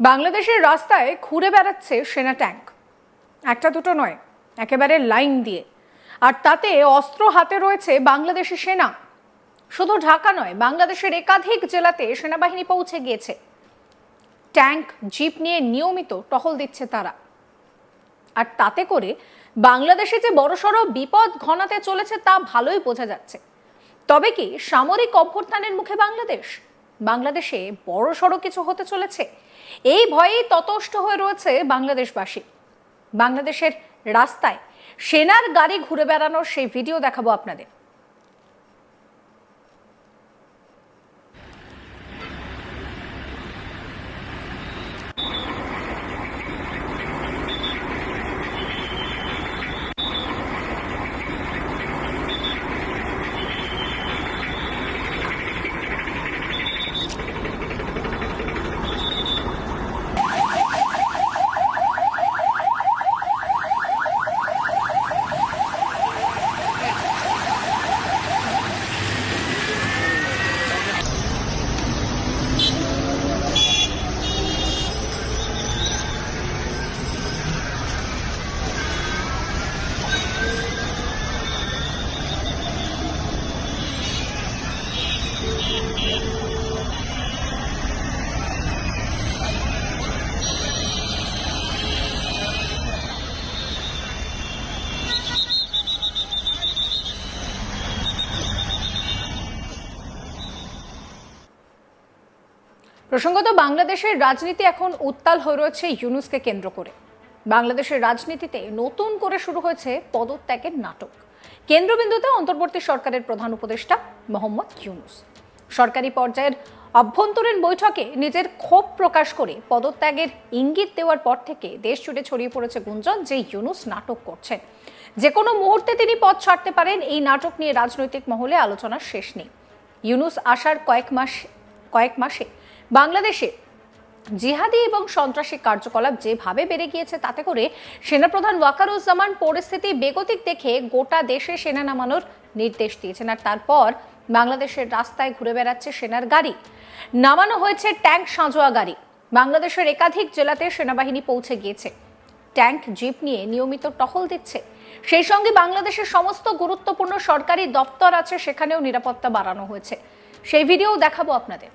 বাংলাদেশের রাস্তায় ঘুরে বেড়াচ্ছে সেনা ট্যাঙ্ক। একটা দুটো নয়, একেবারে লাইন দিয়ে। আর তাতে অস্ত্র হাতে রয়েছে বাংলাদেশি সেনা। শুধু ঢাকা নয়, বাংলাদেশের একাধিক জেলাতে সেনাবাহিনী পৌঁছে গিয়েছে। ট্যাঙ্ক, জিপ নিয়ে নিয়মিত টহল দিচ্ছে তারা। আর তাতে করে বাংলাদেশে যে বড়সড় বিপদ ঘনাতে চলেছে তা ভালোই বোঝা যাচ্ছে। তবে কি সামরিক অভ্যুত্থানের মুখে বাংলাদেশ? বাংলাদেশে বড় বড়সড় কিছু হতে চলেছে। এই ভয়েই ততষ্ট হয়ে রয়েছে বাংলাদেশবাসী। বাংলাদেশের রাস্তায় সেনার গাড়ি ঘুরে বেড়ানোর সেই ভিডিও দেখাবো আপনাদের। প্রসঙ্গত বাংলাদেশের রাজনীতি এখন উত্তাল হয়ে রয়েছে ইউনুসকে কেন্দ্র করে। বাংলাদেশের রাজনীতিতে নতুন করে শুরু হয়েছে পদত্যাগের নাটক। কেন্দ্রবিন্দুতে অন্তর্বর্তী সরকারের প্রধান উপদেষ্টা মোহাম্মদ ইউনুস। সরকারি পর্যায়ের অভ্যন্তরীণ বৈঠকে নিজের ক্ষোভ প্রকাশ করে পদত্যাগের ইঙ্গিত দেওয়ার পর থেকে দেশ জুড়ে ছড়িয়ে পড়েছে গুঞ্জন যে ইউনুস নাটক করছেন। যে কোনো মুহূর্তে তিনি পদ ছাড়তে পারেন, এই নাটক নিয়ে রাজনৈতিক মহলে আলোচনার শেষ নেই। ইউনুস আসার কয়েক মাস, কয়েক মাসে বাংলাদেশে জিহাদি এবং সন্ত্রাসী কার্যকলাপ যেভাবে বেড়ে গিয়েছে, তাতে করে সেনাপ্রধান ওয়াকারুজ্জামান পরিস্থিতি বেগতিক দেখে গোটা দেশে সেনা নামানোর নির্দেশ দিয়েছেন। আর তারপর বাংলাদেশের রাস্তায় ঘুরে বেড়াচ্ছে সেনার গাড়ি। নামানো হয়েছে ট্যাঙ্ক সাঁজোয়া গাড়ি। বাংলাদেশের একাধিক জেলাতে সেনাবাহিনী পৌঁছে গিয়েছে। ট্যাঙ্ক, জিপ নিয়ে নিয়মিত টহল দিচ্ছে। সেই সঙ্গে বাংলাদেশের সমস্ত গুরুত্বপূর্ণ সরকারি দপ্তর আছে, সেখানেও নিরাপত্তা বাড়ানো হয়েছে। সেই ভিডিও দেখাবো আপনাদের।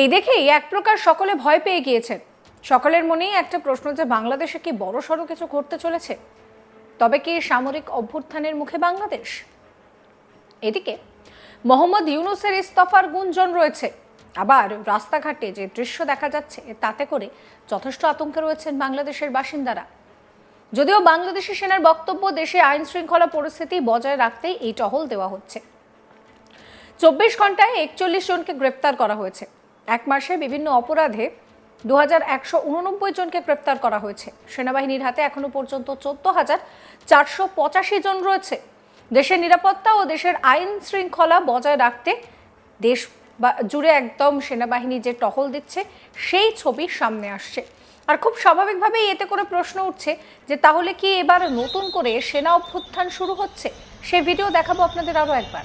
এই দেখেই এক প্রকার সকলে ভয় পেয়ে গিয়েছেন সকলের মনেই একটা প্রশ্ন যে বাংলাদেশে কি বড় সড়ো কিছু ঘটতে চলেছে? তবে কি সামরিক অভ্যুত্থানের মুখে বাংলাদেশ? এদিকে, মোহাম্মদ ইউনুসের ইস্তফার গুঞ্জন রয়েছে। আবার রাস্তাঘাটে যে দৃশ্য দেখা যাচ্ছে, তাতে করে যথেষ্ট আতঙ্কে রয়েছেন বাংলাদেশের বাসিন্দারা। যদিও বাংলাদেশি সেনার বক্তব্য দেশে আইন শৃঙ্খলা পরিস্থিতি বজায় রাখতেই এই টহল দেওয়া হচ্ছে। চব্বিশ ঘন্টায় একচল্লিশ জনকে গ্রেপ্তার করা হয়েছে। এক মাসে বিভিন্ন অপরাধে দু হাজার একশো উননব্বই জনকে গ্রেপ্তার করা হয়েছে। সেনাবাহিনীর হাতে এখনও পর্যন্ত চোদ্দ হাজার চারশো পঁচাশি জন রয়েছে। দেশের নিরাপত্তা ও দেশের আইন শৃঙ্খলা বজায় রাখতে দেশ বা জুড়ে একদম সেনাবাহিনী যে টহল দিচ্ছে, সেই ছবি সামনে আসছে। আর খুব স্বাভাবিকভাবেই এতে করে প্রশ্ন উঠছে যে তাহলে কি এবার নতুন করে সেনা অভ্যুত্থান শুরু হচ্ছে? সে ভিডিও দেখাবো আপনাদের আরও একবার।